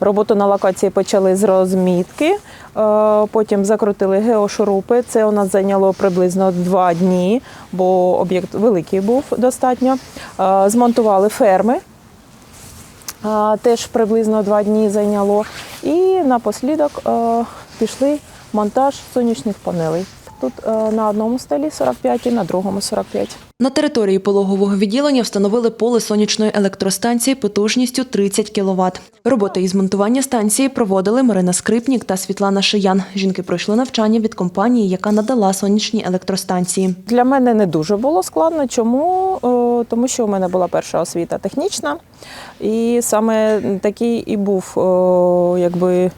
Роботу на локації почали з розмітки, е, потім закрутили геошурупи. Це у нас зайняло приблизно два дні, бо об'єкт великий був достатньо. Е, Змонтували ферми. Теж приблизно два дні зайняло. І напослідок е, пішли монтаж сонячних панелей. Тут е, на одному столі 45 і на другому 45. На території пологового відділення встановили поле сонячної електростанції потужністю 30 кВт. Роботи із монтування станції проводили Марина Скрипнік та Світлана Шиян. Жінки пройшли навчання від компанії, яка надала сонячні електростанції. Для мене не дуже було складно. Чому? Е, Тому що у мене була перша освіта технічна, і саме такий і був е, якби.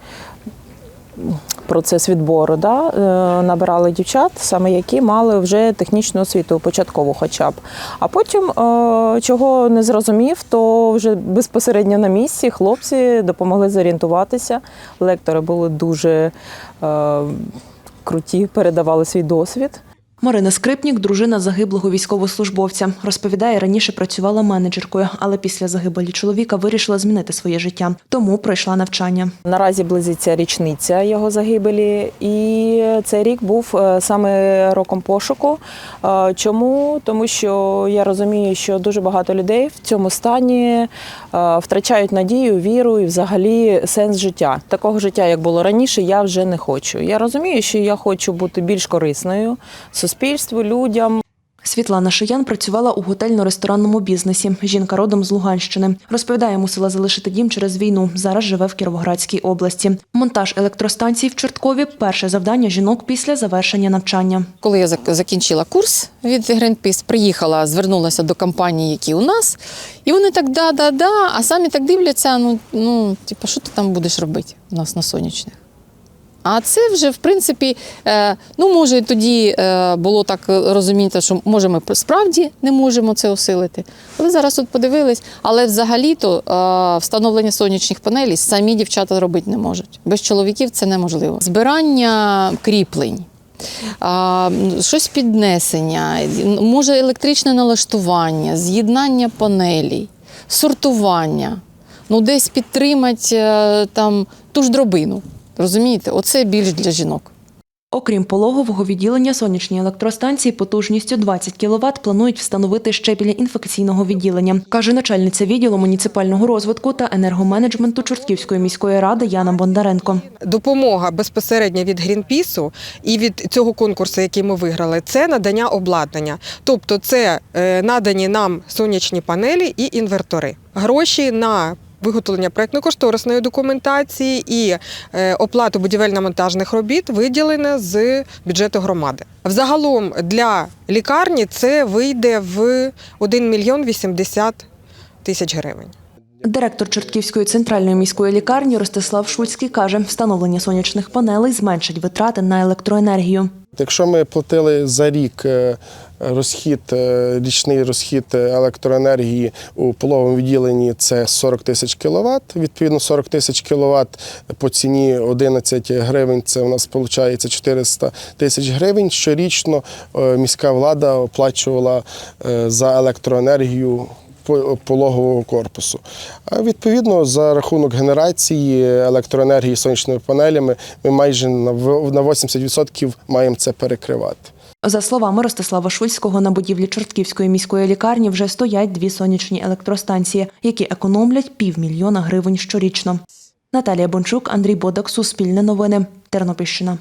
Процес відбору да? Е, набирали дівчат, саме які мали вже технічну освіту, початкову хоча б. А потім, е, чого не зрозумів, то вже безпосередньо на місці хлопці допомогли зорієнтуватися. Лектори були дуже е, круті, передавали свій досвід. Марина Скрипнік, дружина загиблого військовослужбовця, розповідає, раніше працювала менеджеркою, але після загибелі чоловіка вирішила змінити своє життя, тому пройшла навчання. Наразі близиться річниця його загибелі, і цей рік був е, саме роком пошуку. Е, Чому? Тому що я розумію, що дуже багато людей в цьому стані е, втрачають надію, віру і взагалі сенс життя. Такого життя, як було раніше, я вже не хочу. Я розумію, що я хочу бути більш корисною суспільству, людям. Світлана Шиян працювала у готельно-ресторанному бізнесі. Жінка родом з Луганщини. Розповідає, мусила залишити дім через війну. Зараз живе в Кіровоградській області. Монтаж електростанцій в Чорткові перше завдання жінок після завершення навчання. Коли я закінчила курс від Greenpeace, приїхала, звернулася до компаній, які у нас, і вони так да-да-да, а самі так дивляться: ну, ну типу, що ти там будеш робити у нас на сонячних? А це вже, в принципі, е, ну, може, тоді е, було так розуміти, що може ми справді не можемо це осилити. Але зараз тут подивились. Але взагалі-то е, встановлення сонячних панелей самі дівчата робити не можуть. Без чоловіків це неможливо. Збирання кріплень. А, щось піднесення, може електричне налаштування, з'єднання панелей, сортування, ну десь підтримати там ту ж дробину. Розумієте, оце більш для жінок. Окрім пологового відділення, сонячні електростанції потужністю 20 кВт планують встановити ще біля інфекційного відділення, каже начальниця відділу муніципального розвитку та енергоменеджменту Чортківської міської ради Яна Бондаренко. допомога безпосередньо від Грінпісу і від цього конкурсу, який ми виграли, це надання обладнання. Тобто, це е, надані нам сонячні панелі і інвертори. Гроші на виготовлення проєктно-кошторисної документації і е, оплату будівельно-монтажних робіт виділено з бюджету громади. Взагалом для лікарні це вийде в 1 мільйон 80 тисяч гривень. Директор Чортківської центральної міської лікарні Ростислав Шуцький каже, встановлення сонячних панелей зменшить витрати на електроенергію. Якщо ми платили за рік е, розхід, е, річний розхід електроенергії у пологовому відділенні це 40 тисяч кВт, відповідно 40 тисяч кВт по ціні 11 гривень, це у нас виходить 400 тисяч гривень. Щорічно е, міська влада оплачувала е, за електроенергію пологового корпусу. А відповідно, за рахунок генерації електроенергії сонячними паneлями ми майже на 80% маємо це перекривати. За словами Ростислава Шульського, на будівлі Чортківської міської лікарні вже стоять дві сонячні електростанції, які економлять півмільйона гривень щорічно. Наталія Бончук, Андрій Бодак, Суспільне новини, Тернопільщина.